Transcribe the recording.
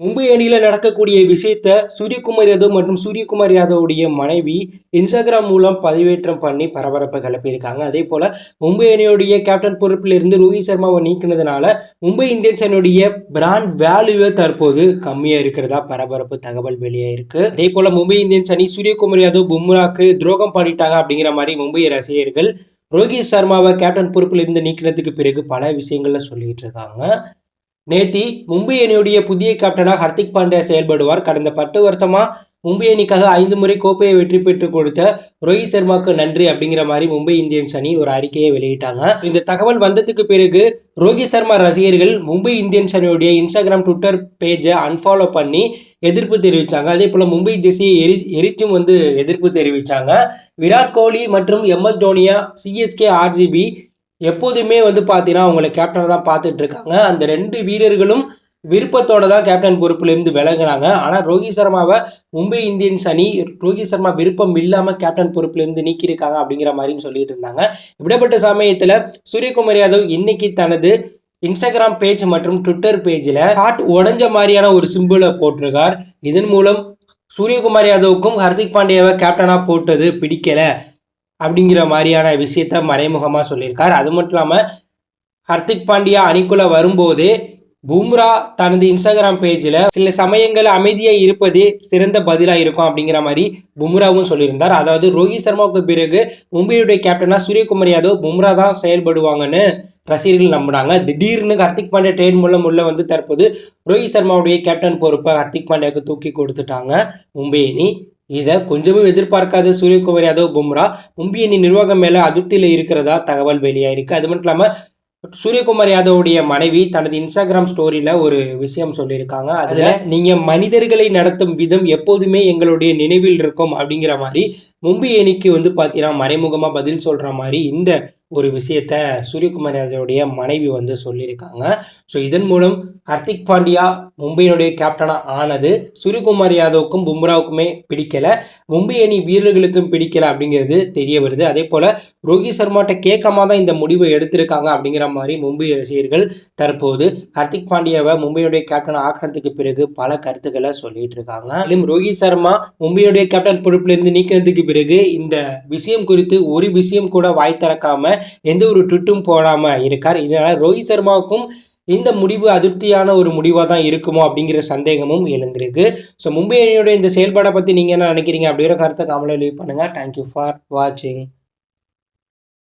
மும்பை அணியில் நடக்கக்கூடிய விஷயத்த சூரியகுமார் யாதவ் மற்றும் சூரியகுமார் யாதவுடைய மனைவி இன்ஸ்டாகிராம் மூலம் பதிவேற்றம் பண்ணி பரபரப்பை கிளப்பியிருக்காங்க. அதே போல் மும்பை அணியுடைய கேப்டன் பொறுப்பில் இருந்து ரோஹித் சர்மாவை நீக்கினதுனால மும்பை இந்தியன்ஸ் அணியுடைய பிராண்ட் வேல்யூவே தற்போது கம்மியாக இருக்கிறதா பரபரப்பு தகவல் வெளியாயிருக்கு அதே போல் மும்பை இந்தியன்ஸ் அணி சூரியகுமார் யாதவ் பும்ராக்கு துரோகம் பண்ணிட்டாங்க அப்படிங்கிற மாதிரி மும்பை ரசிகர்கள் ரோஹித் சர்மாவை கேப்டன் பொறுப்பில் இருந்து நீக்கினதுக்கு பிறகு பல விஷயங்கள்ல சொல்லிட்டு இருக்காங்க. நேத்தி மும்பை அணியுடைய புதிய கேப்டனாக ஹர்திக் பாண்டியா செயல்படுவார். கடந்த பத்து வருஷமா மும்பை அணிக்காக ஐந்து முறை கோப்பையை வெற்றி பெற்றுக் கொடுத்த ரோஹித் சர்மாவுக்கு நன்றி அப்படிங்கிற மாதிரி மும்பை இந்தியன்ஸ் அணி ஒரு அறிக்கையை வெளியிட்டாங்க. இந்த தகவல் வந்ததுக்கு பிறகு ரோஹித் சர்மா ரசிகர்கள் மும்பை இந்தியன்ஸ் அணியுடைய இன்ஸ்டாகிராம் ட்விட்டர் பேஜை அன்ஃபாலோ பண்ணி எதிர்ப்பு தெரிவித்தாங்க அதே போல் மும்பை ஜெர்சியை எரி எரிச்சும் வந்து எதிர்ப்பு தெரிவித்தாங்க விராட் கோலி மற்றும் எம்எஸ் தோனியா சிஎஸ்கே ஆர்ஜிபி எப்போதுமே வந்து பார்த்தீங்கன்னா அவங்கள கேப்டனை தான் பார்த்துட்டு இருக்காங்க. அந்த ரெண்டு வீரர்களும் விருப்பத்தோட தான் கேப்டன் பொறுப்பிலிருந்து விலகினாங்க. ஆனால் ரோஹித் சர்மாவை மும்பை இந்தியன்ஸ் அணி ரோஹித் சர்மா விருப்பம் இல்லாமல் கேப்டன் பொறுப்பிலிருந்து நீக்கியிருக்காங்க அப்படிங்கிற மாதிரியும் சொல்லிட்டு இருந்தாங்க. இப்படிப்பட்ட சமயத்தில் சூரியகுமார் யாதவ் இன்னைக்கு தனது இன்ஸ்டாகிராம் பேஜ் மற்றும் ட்விட்டர் பேஜில் ஹார்ட் உடஞ்ச மாதிரியான ஒரு சிம்பிளை போட்டிருக்கார். இதன் மூலம் சூரியகுமார் யாதவுக்கும் ஹர்திக் பாண்டியாவை கேப்டனாக போட்டது பிடிக்கல. அப்படிங்கிற மாதிரியான விஷயத்த மறைமுகமாக சொல்லியிருக்கார். அது மட்டும் இல்லாமல் ஹர்திக் பாண்டியா அணிக்குள்ள வரும்போது பும்ரா தனது இன்ஸ்டாகிராம் பேஜில் சில சமயங்கள் அமைதியாக இருப்பதே சிறந்த பதிலாக இருக்கும் அப்படிங்கிற மாதிரி பும்ராவும் சொல்லியிருந்தார். அதாவது ரோஹித் சர்மாவுக்கு பிறகு மும்பையுடைய கேப்டனாக சூரியகுமார் யாதவ் பும்ரா தான் செயல்படுவாங்கன்னு ரசிகர்கள் நம்பினாங்க திடீர்னு ஹர்திக் பாண்டியா ட்ரேட் மூலம் உள்ள வந்து தற்போது ரோஹித் சர்மாவுடைய கேப்டன் பொறுப்பை ஹர்திக் பாண்டியாவுக்கு தூக்கி கொடுத்துட்டாங்க மும்பை அணி. இதை கொஞ்சமும் எதிர்பார்க்காத சூரியகுமார் யாதவ் பும்ரா மும்பை அணி நிர்வாகம் மேலே அதிருப்தியில் இருக்கிறதா தகவல் வெளியாயிருக்கு. அது மட்டும் இல்லாமல் சூரியகுமார் யாதவுடைய மனைவி தனது இன்ஸ்டாகிராம் ஸ்டோரியில ஒரு விஷயம் சொல்லியிருக்காங்க. அதுல நீங்க மனிதர்களை நடத்தும் விதம் எப்போதுமே எங்களுடைய நினைவில் இருக்கும் அப்படிங்கிற மாதிரி மும்பை அணிக்கு வந்து பார்த்தீங்கன்னா மறைமுகமா பதில் சொல்ற மாதிரி இந்த ஒரு விஷயத்த சூரியகுமார் யாதவுடைய மனைவி வந்து சொல்லியிருக்காங்க. ஸோ இதன் மூலம் ஹர்திக் பாண்டியா மும்பையினுடைய கேப்டனாக ஆனது சூரியகுமார் யாதவுக்கும் பும்ராவுக்குமே பிடிக்கல. மும்பை அணி வீரர்களுக்கும் பிடிக்கல அப்படிங்கிறது தெரிய வருது. அதே போல் ரோஹித் சர்மாட்ட கேட்காம தான் இந்த முடிவை எடுத்திருக்காங்க அப்படிங்கிற மாதிரி மும்பை ரசிகர்கள் தற்போது ஹர்திக் பாண்டியாவை மும்பையுடைய கேப்டன் ஆக்கினதுக்கு பிறகு பல கருத்துக்களை சொல்லிட்டு இருக்காங்க. மேலும் ரோஹித் சர்மா மும்பையுடைய கேப்டன் பொறுப்பிலிருந்து நீக்கினதுக்கு பிறகு இந்த விஷயம் குறித்து ஒரு விஷயம் கூட வாய் திறக்காம எந்த ஒரு ட்விட்டும் போடாம இருக்கார். இதனால ரோஹித் சர்மாவுக்கும் இந்த முடிவு அதிருப்தியான ஒரு முடிவாக தான் இருக்குமோ அப்படிங்கிற சந்தேகமும் எழுந்திருக்கு. ஸோ மும்பை அணியோட இந்த செயல்பாடை பற்றி நீங்கள் என்ன நினைக்கிறீங்க அப்படிங்கிற கருத்தை கமலை லீவ் பண்ணுங்கள் தேங்க்யூ ஃபார் வாட்சிங்